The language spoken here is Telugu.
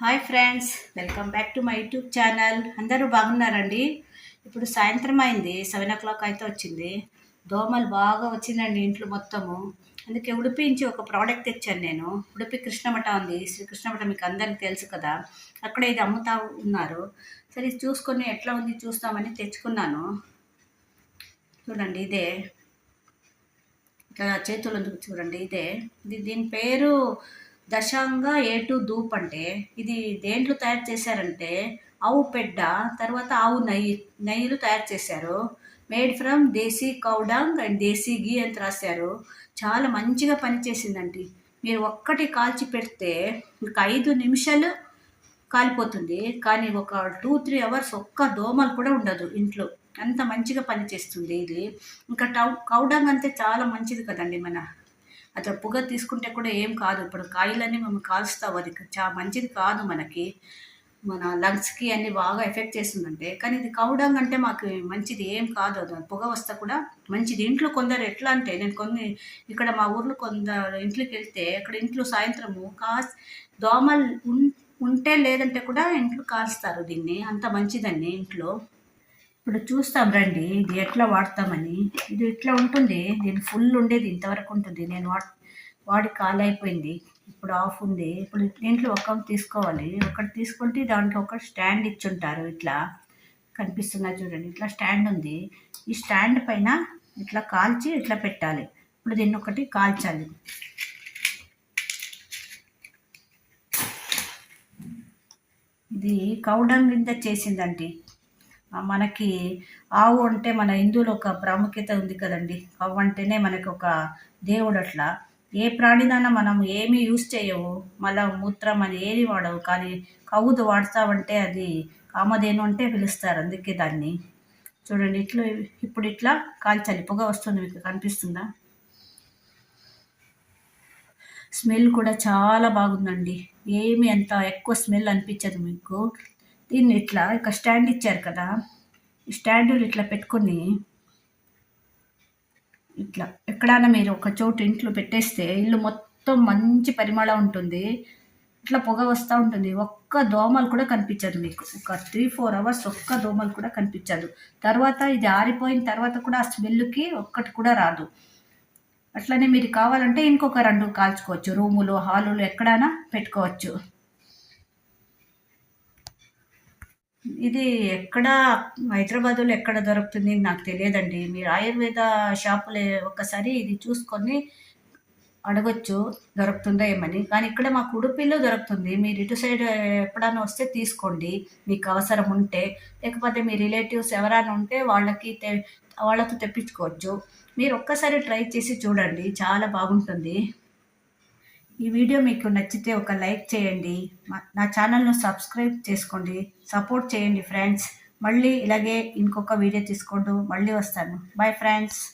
Hi friends welcome back to my YouTube channel. అందరూ బాగున్నారండి? ఇప్పుడు సాయంత్రం అయింది సెవెన్ ఓ క్లాక్ అయితే వచ్చింది. దోమలు బాగా వచ్చిందండి ఇంట్లో మొత్తము. అందుకే ఉడిపి నుంచి ఒక ప్రోడక్ట్ తెచ్చాను నేను. ఉడిపి కృష్ణమఠ ఉంది. శ్రీ కృష్ణమఠ మీకు అందరికీ తెలుసు కదా. అక్కడ ఇది అమ్ముతా ఉన్నారు. సరే ఇది చూసుకొని ఎట్లా ఉంది చూస్తామని తెచ్చుకున్నాను. చూడండి ఇదే. ఇట్లా చేతులు చూడండి ఇదే. ఇది దీని పేరు దశాంగ ఏ టు ధూప్ అంటే ఇది దేంట్లో తయారు చేశారంటే ఆవు పెడ్డ తర్వాత ఆవు నెయ్యి నెయ్యిలు తయారు చేశారు. Made from desi cow dung and desi ghee అని రాశారు. చాలా మంచిగా పనిచేసిందండి. మీరు ఒక్కటి కాల్చి పెడితే ఇంకా ఐదు నిమిషాలు కాలిపోతుంది. కానీ ఒక టూ త్రీ అవర్స్ ఒక్క దోమలు కూడా ఉండదు ఇంట్లో. అంత మంచిగా పనిచేస్తుంది ఇది. ఇంకా టౌ కౌడంగ్ అంటే చాలా మంచిది కదండి మన అట్లా పొగ తీసుకుంటే కూడా ఏం కాదు. ఇప్పుడు కాయలన్నీ మేము కాల్స్తావు అది చాలా మంచిది కాదు మనకి. మన లంగ్స్కి అన్ని బాగా ఎఫెక్ట్ చేస్తుందంటే. కానీ ఇది కౌడంగ్ అంటే మాకు మంచిది ఏం కాదు. అది పొగ వస్తే కూడా మంచిది. ఇంట్లో కొందరు ఎట్లా అంటే నేను కొన్ని ఇక్కడ మా ఊర్లో కొందరు ఇంట్లోకి వెళ్తే అక్కడ ఇంట్లో సాయంత్రము కాస్ దోమలు ఉంటే లేదంటే కూడా ఇంట్లో కాల్స్తారు దీన్ని. అంత మంచిదండి ఇంట్లో. ఇప్పుడు చూస్తాం రండి ఇది ఎట్లా వాడతామని. ఇది ఇట్లా ఉంటుంది? దీని ఫుల్ ఉండేది ఇంతవరకు ఉంటుంది. నేను వాడి వాడి ఖాళీ అయిపోయింది. ఇప్పుడు ఆఫ్ ఉంది. ఇప్పుడు దీంట్లో ఒక తీసుకోవాలి. ఒకటి తీసుకుంటే దాంట్లో ఒక స్టాండ్ ఇచ్చుంటారు ఇట్లా. కనిపిస్తున్నా చూడండి. ఇట్లా స్టాండ్ ఉంది. ఈ స్టాండ్ పైన ఇట్లా కాల్చి ఇట్లా పెట్టాలి. ఇప్పుడు దీన్ని ఒకటి కాల్చాలి. ఇది కౌడంగ్ కింద చేసిందండి. మనకి ఆవు అంటే మన హిందువులు ఒక ప్రాముఖ్యత ఉంది కదండి. ఆవు అంటేనే మనకి ఒక దేవుడు అట్లా. ఏ ప్రాణినైనా మనం ఏమి యూజ్ చేయవు. మళ్ళా మూత్రం అని ఏది వాడవు. కానీ కవుదు వాడతావంటే అది కామధేను అంటే పిలుస్తారు. అందుకే దాన్ని. చూడండి ఇట్లా ఇప్పుడు ఇట్లా కాల్చాలి పొగ వస్తుంది. మీకు కనిపిస్తుందా? స్మెల్ కూడా చాలా బాగుందండి. ఏమి అంత ఎక్కువ స్మెల్ అనిపించదు మీకు. దీన్ని ఇట్లా ఇక స్టాండ్ ఇచ్చారు కదా ఈ స్టాండ్ ఇట్లా పెట్టుకొని ఇట్లా ఎక్కడైనా మీరు ఒక చోటు ఇంట్లో పెట్టేస్తే ఇల్లు మొత్తం మంచి పరిమళం ఉంటుంది ఇట్లా పొగ వస్తూ ఉంటుంది. ఒక్క దోమలు కూడా కనిపించదు మీకు. ఒక త్రీ ఫోర్ అవర్స్ ఒక్క దోమలు కూడా కనిపించదు. తర్వాత ఇది ఆరిపోయిన తర్వాత కూడా ఆ స్మెల్కి ఒక్కటి కూడా రాదు. అట్లనే మీరు కావాలంటే ఇంకొక రెండు కాల్చుకోవచ్చు. రూములు హాలులు ఎక్కడైనా పెట్టుకోవచ్చు. ఇది ఎక్కడ హైదరాబాద్లో ఎక్కడ దొరుకుతుంది నాకు తెలియదండి. మీరు ఆయుర్వేద షాపులు ఒక్కసారి ఇది చూసుకొని అడగొచ్చు దొరుకుతుందా ఏమని. కానీ ఇక్కడ మాకు ఉడుపిలో దొరుకుతుంది. మీరు ఇటు సైడ్ ఎప్పుడైనా వస్తే తీసుకోండి. మీకు అవసరం ఉంటే. లేకపోతే మీ రిలేటివ్స్ ఎవరైనా ఉంటే వాళ్ళకి తె వాళ్ళతో తెప్పించుకోవచ్చు. మీరు ఒక్కసారి ట్రై చేసి చూడండి. చాలా బాగుంటుంది. ఈ వీడియో మీకు నచ్చితే ఒక లైక్ చేయండి. మా- నా ఛానల్ను సబ్స్క్రైబ్ చేసుకోండి. సపోర్ట్ చేయండి ఫ్రెండ్స్. మళ్ళీ ఇలాగే ఇంకొక వీడియో తీసుకోండు. మళ్ళీ వస్తాను. Bye friends